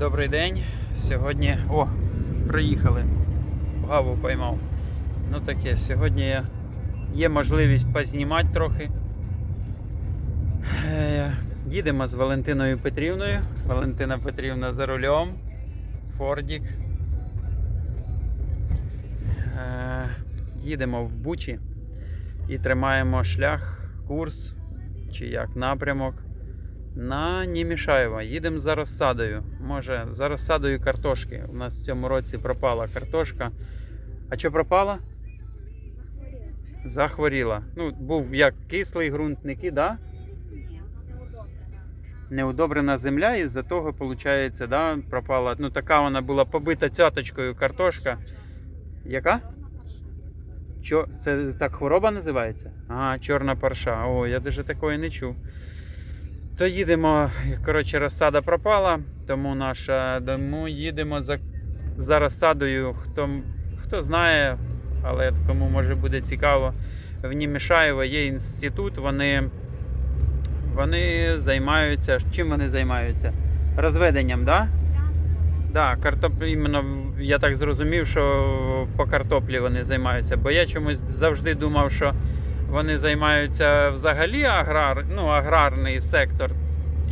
Добрий день. Сьогодні. О, приїхали. Гаву поймав. Ну таке, сьогодні я- є можливість познімати трохи. Е, Їдемо з Валентиною Петрівною. Валентина Петрівна за рулем. Фордік. Е, Їдемо в Бучі і тримаємо шлях, курс чи як напрямок на Німішаєва. Їдемо за розсадою. Може, за розсадою картошки. У нас в цьому році пропала картошка. А що пропала? Захворіла. Ну, був як кислий ґрунт, не да? Неудобрена земля, і з-за того, виходить, да, пропала. Ну, така вона була побита цяточкою картошка. Яка? Чо, це так хвороба називається? Ага, чорна парша. О, я навіть такої не чув. То їдемо, коротше, розсада пропала, тому наша тому їдемо за, за розсадою. Хто, хто знає, але кому може буде цікаво, в Німішаєво є інститут, вони, вони займаються. Чим вони займаються? Розведенням? Да? Да, картоп... іменно я так зрозумів, що по картоплі вони займаються. Бо я чомусь завжди думав, що вони займаються взагалі аграр, ну, аграрний сектор.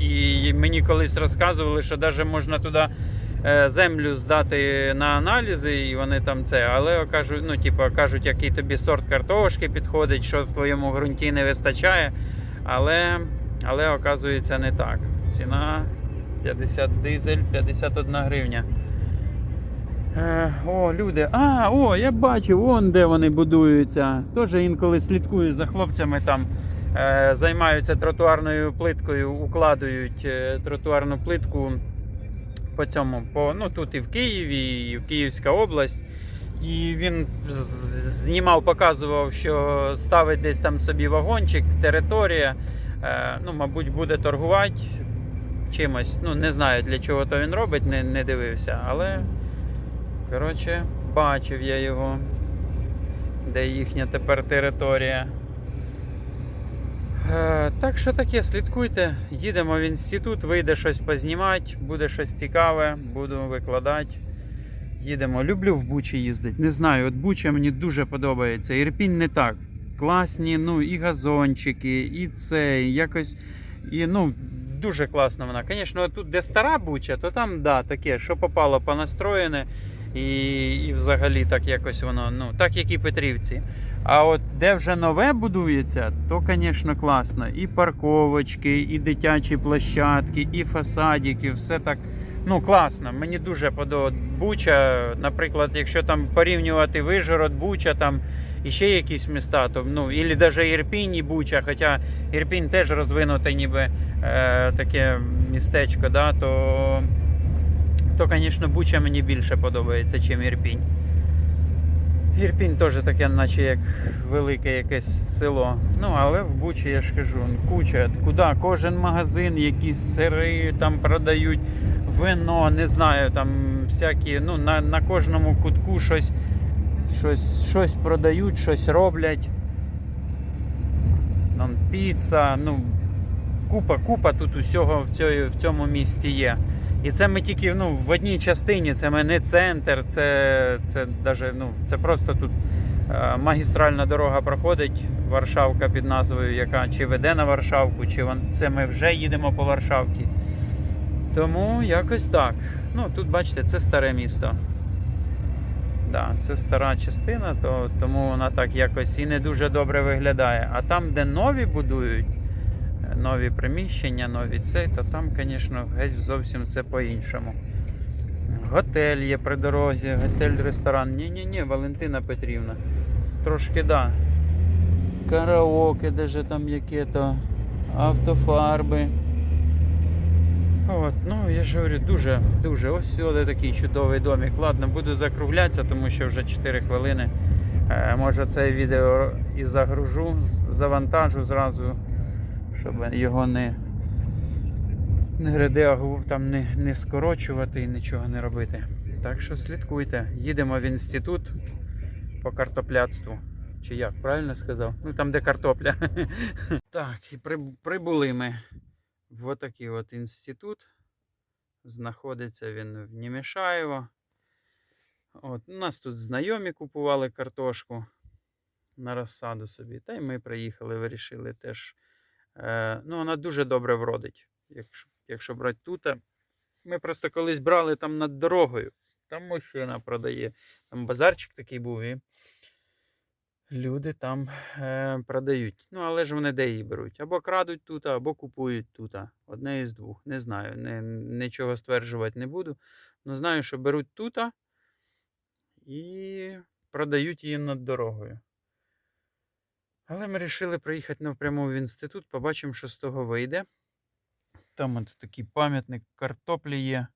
І мені колись розказували, що навіть можна туди е, землю здати на аналізи, і вони там це. Але кажуть, ну, типу, кажуть, який тобі сорт картошки підходить, що в твоєму ґрунті не вистачає. Але, але оказується не так. Ціна 50 дизель, 51 гривня. Е, О, люди. А, о, я бачив, вон де вони будуються. Теж інколи слідкую за хлопцями там. Е, займаються тротуарною плиткою, укладують е, тротуарну плитку по цьому. По, ну, тут і в Києві, і в Київська область. І він знімав, показував, що ставить десь там собі вагончик, територія. Ну, мабуть, буде торгувати чимось. Ну, не знаю для чого то він робить, не, не дивився, але. Коротше, бачив я його, де їхня тепер територія. Е, так що таке, слідкуйте, їдемо в інститут, вийде щось познімати, буде щось цікаве, буду викладати. Їдемо. Люблю в Бучі їздити. Не знаю, от Буча мені дуже подобається. Ірпінь не так. Класні, ну, і газончики, і це, і якось. І, ну, дуже класно вона. Звісно, тут, де стара Буча, то там, да, таке, що попало понастроєне. І, і взагалі так якось воно, ну, так як і Петрівці. А от де вже нове будується, то, звісно, класно. І парковочки, і дитячі площадки, і фасадики, все так. Ну, класно. Мені дуже подобається Буча. Наприклад, якщо там порівнювати Вижгород, Буча там і ще якісь міста, то ну, і навіть Ірпінь і Буча, хоча Ірпінь теж розвинуте ніби е, таке містечко, да, то, то, звісно, Буча мені більше подобається, ніж Ірпінь. Ірпінь теж таке, наче як велике якесь село. Ну, але в Бучі я ж кажу, куча. Куди? Кожен магазин, якісь сири там продають, вино, не знаю, там всякі, ну, на, на кожному кутку щось, щось, щось продають, щось роблять. Там піца, ну, купа, купа тут усього в, цьому, в цьому місті є. І це ми тільки ну, в одній частині, це ми не центр, це, це, даже, ну, це просто тут е, магістральна дорога проходить, Варшавка під назвою, яка чи веде на Варшавку, чи вон, це ми вже їдемо по Варшавці. Тому якось так. Ну, тут бачите, це старе місто. Да, це стара частина, то, тому вона так якось і не дуже добре виглядає. А там, де нові будують, нові приміщення, нові цей, то там, звісно, геть зовсім все по-іншому. Готель є при дорозі, готель-ресторан. Ні-ні-ні, Валентина Петрівна. Трошки да. Караоке, де же там яке-то, автофарби. От, ну я ж говорю, дуже, дуже. Ось сюди такий чудовий домик. Ладно, буду закруглятися, тому що вже 4 хвилини. Е, може це відео і загружу, завантажу зразу, щоб його не, не редагу- там не, не скорочувати і нічого не робити. Так що слідкуйте. Їдемо в інститут по картопляцтву. Чи як, правильно сказав? Ну там, де картопля. Так, і прибули ми в отакий от інститут. Знаходиться він в Німішаєво. От, у нас тут знайомі купували картошку на розсаду собі. Та й ми приїхали, вирішили теж. Е, ну, вона дуже добре вродить. Якщо, якщо брати тут. Ми просто колись брали там над дорогою. Там мужчина продає. Там базарчик такий був, і люди там е, продають. Ну, але ж вони де її беруть? Або крадуть тут, або купують тут. Одне із двох. Не знаю. Не, нічого стверджувати не буду. Ну, знаю, що беруть тут і продають її над дорогою. Але ми вирішили приїхати напряму в інститут, побачимо, що з того вийде. Там от такий пам'ятник картоплі є.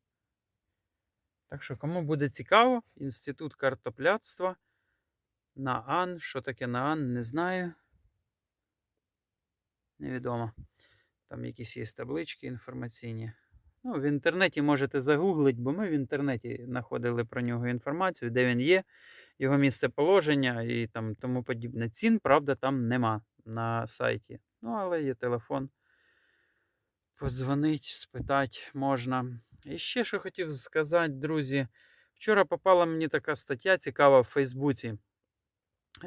Так що, кому буде цікаво, інститут картопляцтва на Ан. Що таке на Ан, не знаю. Невідомо. Там якісь є таблички інформаційні. Ну, в інтернеті можете загуглити, бо ми в інтернеті знаходили про нього інформацію, де він є, його місцеположення і там тому подібне. Цін, правда, там нема на сайті. Ну, але є телефон. Подзвонить, спитати можна. І ще що хотів сказати, друзі. Вчора попала мені така стаття цікава в Фейсбуці.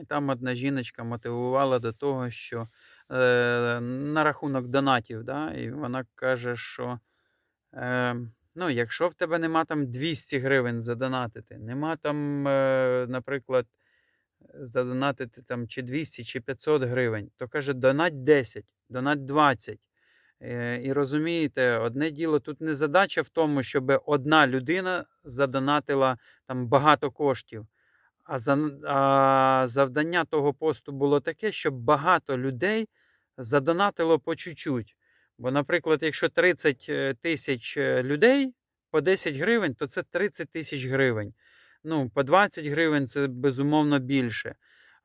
І там одна жіночка мотивувала до того, що е, на рахунок донатів, да, і вона каже, що е, ну, якщо в тебе нема там 200 гривень задонатити, нема там, е, наприклад, задонатити там чи 200, чи 500 гривень, то каже, донать 10, донать 20. Е, І розумієте, одне діло тут не задача в тому, щоб одна людина задонатила там багато коштів. А, завдання того посту було таке, щоб багато людей задонатило по чуть-чуть. Бо, наприклад, якщо 30 е, тисяч е, людей по 10 гривень, то це 30 тисяч гривень. Ну, по 20 гривень це безумовно більше.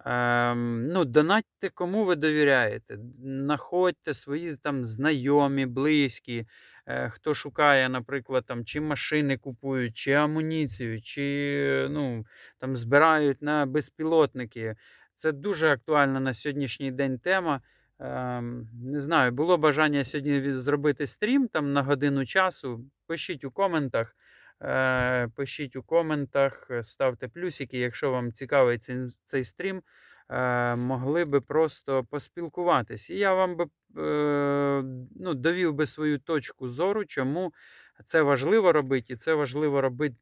Ем, ну, донатьте, кому ви довіряєте. Находьте свої там знайомі, близькі, е, хто шукає, наприклад, там, чи машини купують, чи амуніцію, чи ну, там, збирають на безпілотники. Це дуже актуальна на сьогоднішній день тема. Ем, не знаю, було бажання сьогодні зробити стрім там на годину часу. Пишіть у коментах. Е, Пишіть у коментах, ставте плюсики, якщо вам цікавий цей, цей стрім, е, могли би просто поспілкуватись. І я вам би е, ну, довів би свою точку зору, чому це важливо робити, і це важливо робити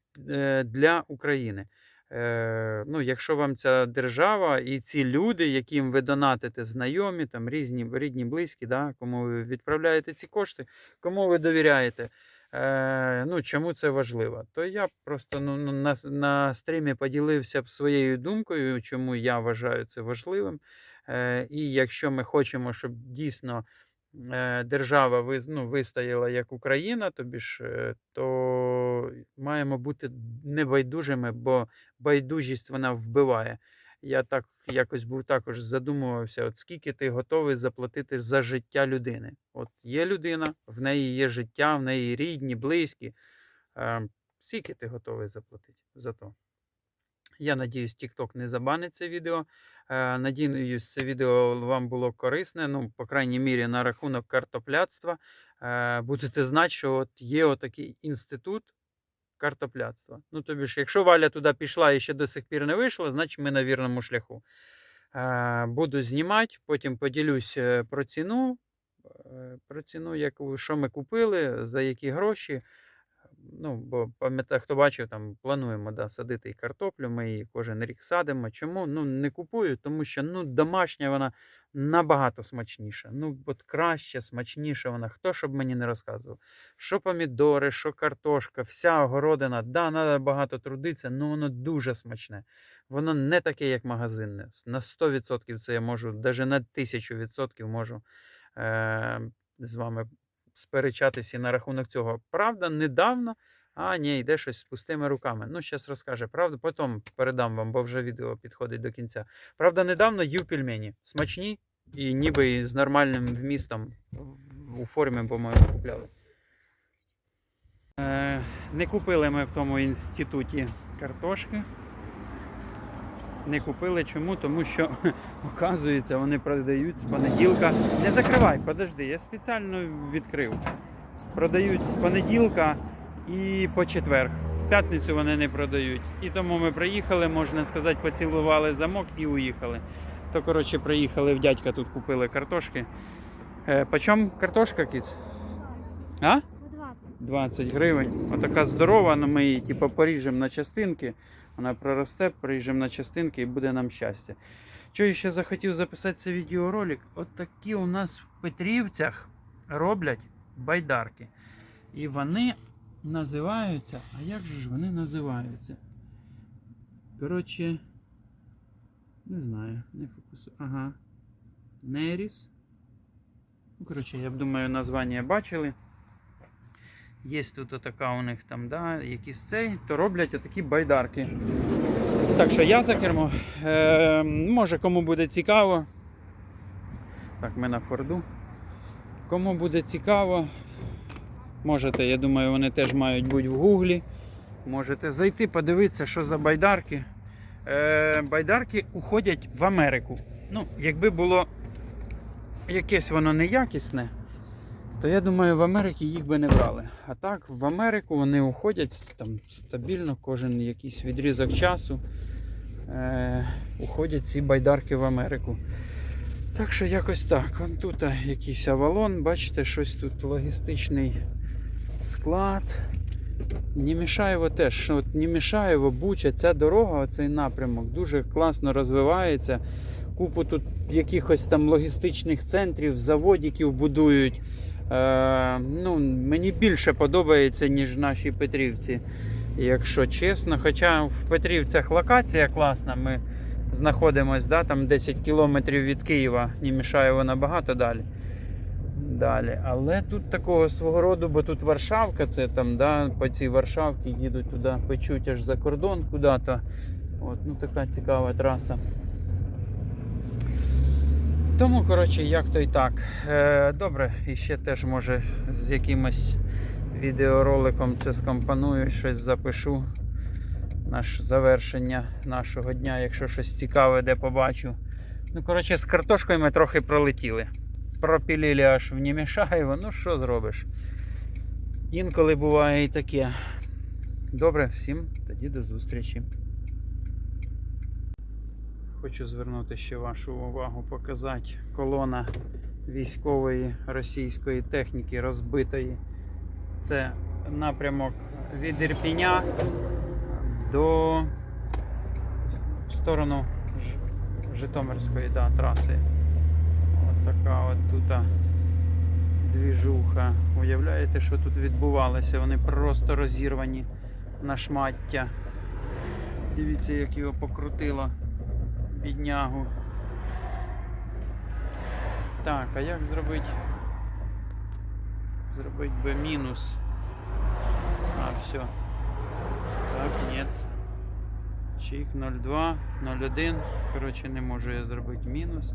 для України. Е, ну, якщо вам ця держава і ці люди, яким ви донатите, знайомі, там різні рідні, близькі, да, кому ви відправляєте ці кошти, кому ви довіряєте. Е, ну, чому це важливо? То я просто ну, ну, на, на стрімі поділився б своєю думкою, чому я вважаю це важливим. Е, і якщо ми хочемо, щоб дійсно е, держава ви, ну, вистояла як Україна, тобі ж, е, маємо бути небайдужими, бо байдужість вона вбиває. Я так якось був також задумувався, от скільки ти готовий заплатити за життя людини. От є людина, в неї є життя, в неї рідні, близькі. Е, скільки ти готовий заплатити за то? Я надіюсь, TikTok не забанить це відео. Е, надіюсь, це відео вам було корисне. Ну, по крайній мірі, на рахунок картопляцтва. Е, будете знати, що от є отакий інститут картопляцтва. Ну, тобі ж, якщо Валя туди пішла і ще до сих пір не вийшла, значить ми на вірному шляху. Е, буду знімати, потім поділюсь е, про ціну. е, Про ціну, яку, що ми купили, за які гроші. Ну, бо пам'ятаю, хто бачив, там плануємо да, садити і картоплю. Ми її кожен рік садимо. Чому? Ну, не купую, тому що ну, домашня вона набагато смачніша. Ну, от краще, смачніша вона. Хто щоб мені не розказував? Що помідори, що картошка, вся огородина, да, треба багато трудитися, але воно дуже смачне. Воно не таке, як магазинне. На 100% це я можу, навіть на 1000% можу е- з вами сперечатися на рахунок цього. Правда, недавно. А, ні, йде щось з пустими руками. Ну, зараз розкаже правду, потім передам вам, бо вже відео підходить до кінця. Правда, недавно їв пельмені. Смачні і ніби і з нормальним вмістом у формі, по-моєму, купляли. Е, не купили ми в тому інституті картошки. Не купили чому? Тому що, оказується, вони продають з понеділка. Не закривай, подожди, я спеціально відкрив. Продають з понеділка і по четвер. В п'ятницю вони не продають. І тому ми приїхали, можна сказати, поцілували замок і уїхали. То, коротше, приїхали в дядька тут купили картошки. Е, почем картошка, кіць? А? 20. 20 гривень. Отака здорова, але ми її типу, поріжемо на частинки. Вона проросте, поріжемо на частинки і буде нам щастя. Що я ще захотів записати цей відеоролик? От такі у нас в Петрівцях роблять байдарки. І вони називаються. А як же ж вони називаються? Коротше, не знаю, не фокусую. Ага. Неріс. Ну, коротше, я думаю, названня бачили. Є тут така у них там, да, якісь цей, то роблять отакі байдарки. Так що я за кермо. Е, може кому буде цікаво. Так, ми на Форду. Кому буде цікаво, можете, я думаю, вони теж мають бути в гуглі. Можете зайти, подивитися, що за байдарки. Е, байдарки уходять в Америку. Ну, якби було якесь воно неякісне, то я думаю, в Америці їх би не брали. А так, в Америку вони уходять там стабільно, кожен якийсь відрізок часу. Е, уходять ці байдарки в Америку. Так що якось так. Вон тут якийсь авалон, бачите, щось тут логістичний склад. Німішаєво теж, от Німішаєво, Буча, ця дорога, оцей напрямок дуже класно розвивається. Купу тут якихось там логістичних центрів, заводиків будують. Е, ну, мені більше подобається, ніж в нашій Петрівці, якщо чесно. Хоча в Петрівцях локація класна. Ми знаходимося да, там 10 кілометрів від Києва, Німішаєво набагато далі. Далі. Але тут такого свого роду, бо тут Варшавка, це там, да, по цій Варшавці їдуть туди, печуть аж за кордон куди-то. От, ну, така цікава траса. Тому, коротше, як то й так. Е, добре, і ще теж може з якимось відеороликом це скомпоную, щось запишу. Наш завершення нашого дня, якщо щось цікаве, де побачу. Ну, коротше, з картошкою ми трохи пролетіли. Пропілили аж в Німішаєво, ну що зробиш? Інколи буває і таке. Добре, всім тоді до зустрічі. Хочу звернути ще вашу увагу, показати колона військової російської техніки розбитої. Це напрямок від Ірпіня до сторону Житомирської да, траси. От така от тут двіжуха. Уявляєте, що тут відбувалося? Вони просто розірвані на шмаття. Дивіться, як його покрутило біднягу. Так, а як зробити? Зробити би мінус. А, все. Так, нет. Чик 0,2, 0,1. Коротше, не можу я зробити мінус.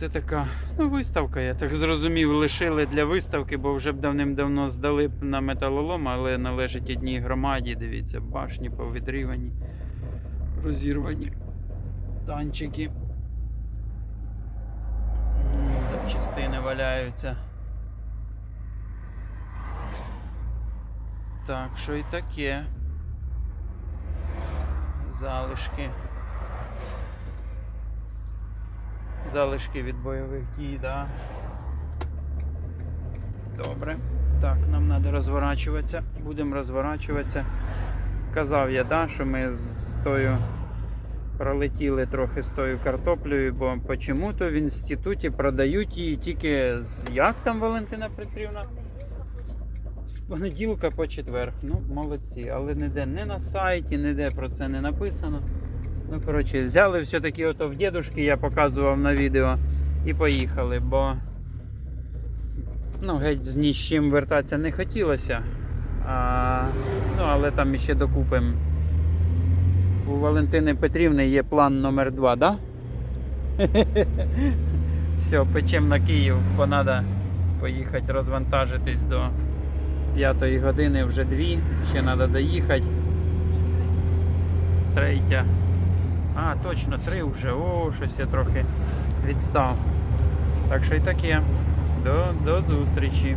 Це така ну, виставка, я так зрозумів, лишили для виставки, бо вже б давним-давно здали б на металолом, але належить одній громаді. Дивіться, башні повідрівані, розірвані танчики. Запчастини валяються. Так, що і таке. Залишки. Залишки від бойових дій, да. Добре. Так, нам треба розворачуватися. Будемо розворачуватися. Казав я, да, що ми з тою пролетіли трохи з тою картоплею, бо почему-то в інституті продають її тільки з. Як там Валентина Петрівна? З понеділка по четвер. Ну, молодці, але ніде не на сайті, ніде про це не написано. Ну, коротше, взяли все-таки ото в дідушки, я показував на відео, і поїхали, бо ну, геть з ні з чим вертатися не хотілося. А, ну, але там іще докупимо. У Валентини Петрівни є план номер 2 да? Все, печемо на Київ, бо треба поїхати розвантажитись до 5 години, вже 2, ще треба доїхати. Третя. А, точно, три вже. О, щось я трохи відстав. Так що і таке. До, до зустрічі.